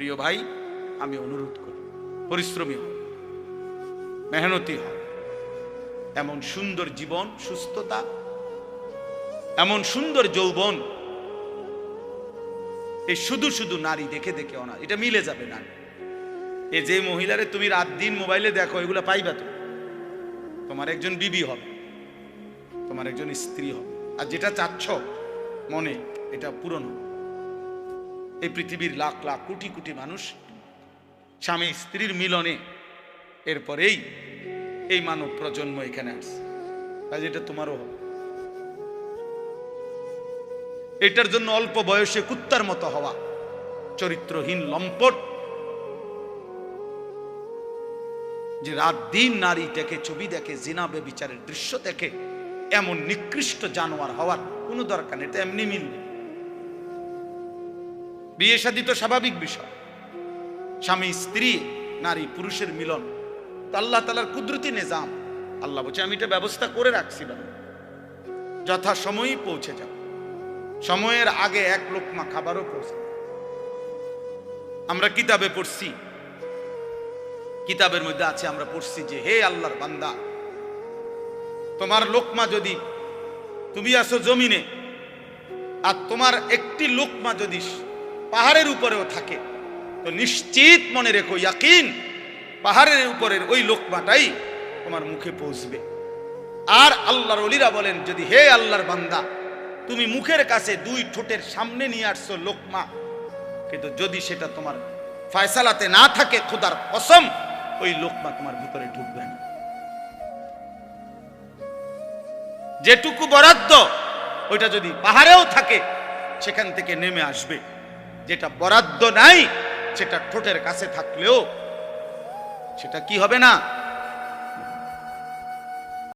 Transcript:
প্রিয় ভাই, আমি অনুরোধ করি, পরিশ্রমী হও, মেহনতি হও। এমন সুন্দর জীবন, সুস্থতা, এমন সুন্দর যৌবন, এই শুধু শুধু নারী দেখে দেখে অনা এটা মিলে যাবে না। এ যে মহিলারে তুমি রাত দিন মোবাইলে দেখো, এগুলো পাইবা তো তোমার একজন বিবি হবে, তোমার একজন স্ত্রী হবে। আর যেটা চাচ্ছ মনে, এটা পূরণ হবে। এই পৃথিবীর লাখ লাখ, কোটি কোটি মানুষ স্বামী, স্ত্রীর মিলনে এরপরেই এই মানব প্রজন্ম এখানে আসছে। কাজে এটা তোমারও হবে। এটার জন্য অল্প বয়সে কুত্তার মতো হওয়া, চরিত্রহীন, লম্পট, যে রাত দিন নারী দেখে, ছবি দেখে, জিনা বিচারের দৃশ্য দেখে, এমন নিকৃষ্ট জানোয়ার হওয়ার কোনো দরকার নেই, এটা এমনি মিলবে। বিয়ে শাদী তো স্বাভাবিক বিষয়। স্বামী, স্ত্রী, নারী, পুরুষের মিলন আল্লাহ তালার কুদরতি নিজাম। আল্লাহ বলছে, আমি এটা ব্যবস্থা করে রাখছি বাবা। যথা সময়ই পৌঁছে যাও সময়ের আগে এক লোকমা খাবারও পৌঁছে আমরা কিতাবে পড়ছি। কিতাবের মধ্যে আছে, আমরা পড়ছি যে, হে আল্লাহর বান্দা, তোমার লোকমা যদি, তুমি আসো জমিনে, আর তোমার একটি লোকমা যদি পাহাড়ের উপরেও থাকে। তো নিশ্চিত মনে রেখো, ইয়াকিন, পাহাড়ের উপরের ওই লোকমাটাই তোমার মুখে পৌঁছবে। আর আল্লাহর অলিরা বলেন, যদি হে আল্লাহর বান্দা, তুমি মুখের কাছে দুই ঠোঁটের সামনে নিয়ে আসছো লোকমা, কিন্তু যদি সেটা তোমার ফয়সালাতে না থাকে, খোদার কসম, ওই লোকমা তোমার ভিতরে ঢুকবে না। যেটুকু বরাদ্দ, ওইটা যদি পাহাড়েও থাকে, সেখান থেকে নেমে আসবে। যেটা বরাদ্দ নাই সেটা ঠোঁটের কাছে থাকলেও সেটা কি হবে না?